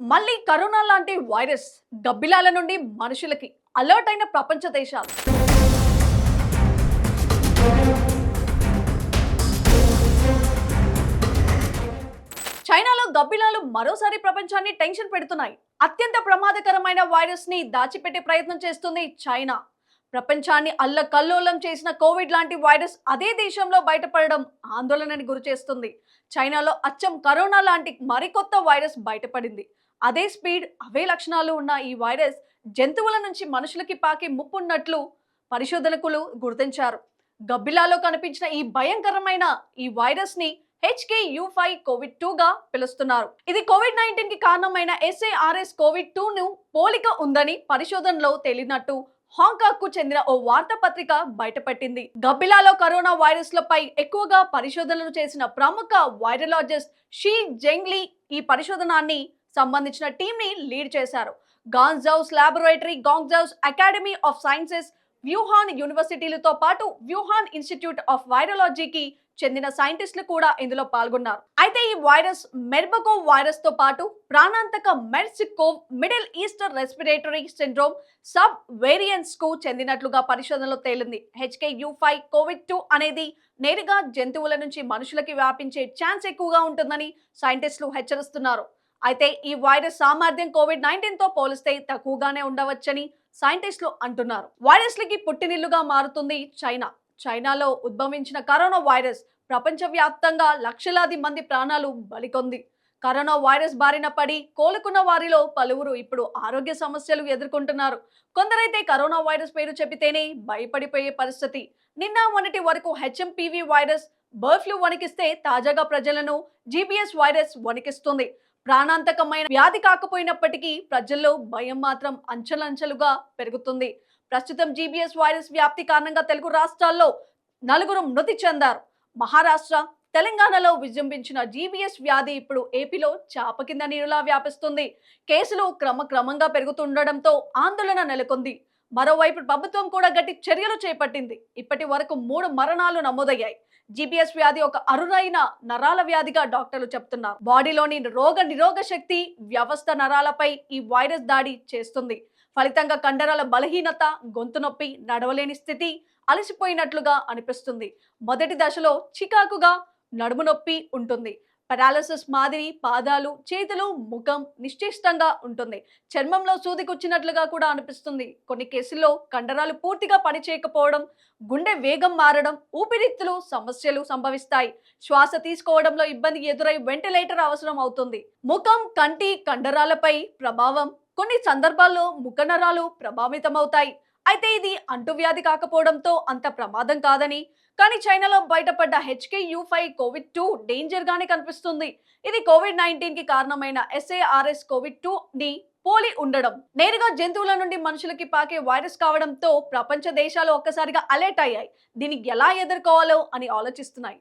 మళ్ళీ కరోనా లాంటి వైరస్ గబ్బిలాల నుండి మనుషులకి అలర్ట్ అయిన ప్రపంచ దేశాలు. చైనాలో గబ్బిలాలు మరోసారి ప్రపంచాన్ని టెన్షన్ పెడుతున్నాయి. అత్యంత ప్రమాదకరమైన వైరస్ని దాచిపెట్టే ప్రయత్నం చేస్తుంది చైనా. ప్రపంచాన్ని అల్లకల్లోలం చేసిన కోవిడ్ లాంటి వైరస్ అదే దేశంలో బయటపడడం ఆందోళనని గురిచేస్తుంది. చైనాలో అచ్చం కరోనా లాంటి మరికొత్త వైరస్ బయటపడింది. అదే స్పీడ్ అవే లక్షణాలు ఉన్న ఈ వైరస్ జంతువుల నుంచి మనుషులకి పాకే ముప్పున్నట్లు పరిశోధకులు గుర్తించారు. గబ్బిలాలో కనిపించిన ఈ భయంకరమైన ఈ వైరస్ని హెచ్కే యూ ఫైవ్ కోవిడ్ టూగా పిలుస్తున్నారు. ఇది కోవిడ్ నైన్టీన్కి కారణమైన ఎస్ఏఆర్ఎస్ కోవిడ్ టూను పోలిక ఉందని పరిశోధనలో తేలినట్టు హాంకాంగ్కు చెందిన ఓ వార్తాపత్రిక బయటపెట్టింది. గబ్బిలాలో కరోనా వైరస్లపై ఎక్కువగా పరిశోధనలు చేసిన ప్రముఖ వైరలాజిస్ట్ షీ జెంగ్లీ ఈ పరిశోధనాన్ని సంబంధించిన టీంని లీడ్ చేశారు. Guangzhou laboratory Guangzhou academy of sciences Wuhan యూనివర్సిటీలతో పాటు వ్యూహాన్ ఇన్స్టిట్యూట్ ఆఫ్ వైరాలజీకి చెందిన సైంటిస్టులు కూడా ఇందులో పాల్గొన్నారు. అయితే ఈ వైరస్ మెర్బకో వైరస్తో పాటు ప్రాణాంతక మెర్సికోవ్ Middle Eastern respiratory syndrome sub వేరియంట్స్కు చెందినట్లుగా పరిశోధనలో తేలింది. HK U five covid two అనేది నేరుగా జంతువుల నుంచి మనుషులకి వ్యాపించే ఛాన్స్ ఎక్కువగా ఉంటుందని సైంటిస్టులు హెచ్చరిస్తున్నారు. అయితే ఈ వైరస్ సామర్థ్యం కోవిడ్ నైన్టీన్తో పోలిస్తే తక్కువగానే ఉండవచ్చని సైంటిస్టులు అంటున్నారు. వైరస్లకి పుట్టినిల్లుగా మారుతుంది చైనా. చైనాలో ఉద్భవించిన కరోనా వైరస్ ప్రపంచవ్యాప్తంగా లక్షలాది మంది ప్రాణాలు బలికొంది. కరోనా వైరస్ బారిన పడి కోలుకున్న వారిలో పలువురు ఇప్పుడు ఆరోగ్య సమస్యలు ఎదుర్కొంటున్నారు. కొందరైతే కరోనా వైరస్ పేరు చెబితేనే భయపడిపోయే పరిస్థితి. నిన్న మొన్నటి వరకు హెచ్ఎంపీవీ వైరస్ బర్డ్ ఫ్లూ వణికిస్తే తాజాగా ప్రజలను జీబీఎస్ వైరస్ వణికిస్తుంది. ప్రాణాంతకమైన వ్యాధి కాకపోయినప్పటికీ ప్రజల్లో భయం మాత్రం అంచెలంచెలుగా పెరుగుతుంది. ప్రస్తుతం జీబీఎస్ వైరస్ వ్యాప్తి కారణంగా తెలుగు రాష్ట్రాల్లో నలుగురు మృతి చెందారు. మహారాష్ట్ర తెలంగాణలో విజృంభించిన జీబీఎస్ వ్యాధి ఇప్పుడు ఏపీలో చాప కింద నీరులా వ్యాపిస్తుంది. కేసులు క్రమక్రమంగా పెరుగుతుండడంతో ఆందోళన నెలకొంది. మరోవైపు ప్రభుత్వం కూడా గట్టి చర్యలు చేపట్టింది. ఇప్పటి వరకు మూడు మరణాలు నమోదయ్యాయి. జీబీఎస్ వ్యాధి ఒక అరుదైన నరాల వ్యాధిగా డాక్టర్లు చెప్తున్నారు. బాడీలోని రోగ నిరోగ శక్తి వ్యవస్థ నరాలపై ఈ వైరస్ దాడి చేస్తుంది. ఫలితంగా కండరాల బలహీనత గొంతు నొప్పి నడవలేని స్థితి అలసిపోయినట్లుగా అనిపిస్తుంది. మొదటి దశలో చికాకుగా నడుము నొప్పి ఉంటుంది. పెరాలసిస్ మాదిరి పాదాలు చేతులు ముఖం నిశ్చేష్టంగా ఉంటుంది. చర్మంలో సూదికొచ్చినట్లుగా కూడా అనిపిస్తుంది. కొన్ని కేసుల్లో కండరాలు పూర్తిగా పనిచేయకపోవడం గుండె వేగం మారడం ఊపిరితిత్తులు సమస్యలు సంభవిస్తాయి. శ్వాస తీసుకోవడంలో ఇబ్బంది ఎదురై వెంటిలేటర్ అవసరం అవుతుంది. ముఖం కంటి కండరాలపై ప్రభావం కొన్ని సందర్భాల్లో ముఖ నరాలు ప్రభావితమవుతాయి. అయితే ఇది అంటువ్యాధి కాకపోవడంతో అంత ప్రమాదం కాదని కానీ చైనాలో బయటపడ్డ HK U five covid two danger గానే కనిపిస్తుంది. ఇది కోవిడ్ నైన్టీన్కి కారణమైన ఎస్ఏఆర్ఎస్ కోవిడ్ టూ ని పోలి ఉండడం. నేరుగా జంతువుల నుండి మనుషులకి పాకే వైరస్ కావడంతో ప్రపంచ దేశాలు ఒక్కసారిగా అలర్ట్ అయ్యాయి. దీన్ని ఎలా ఎదుర్కోవాలో అని ఆలోచిస్తున్నాయి.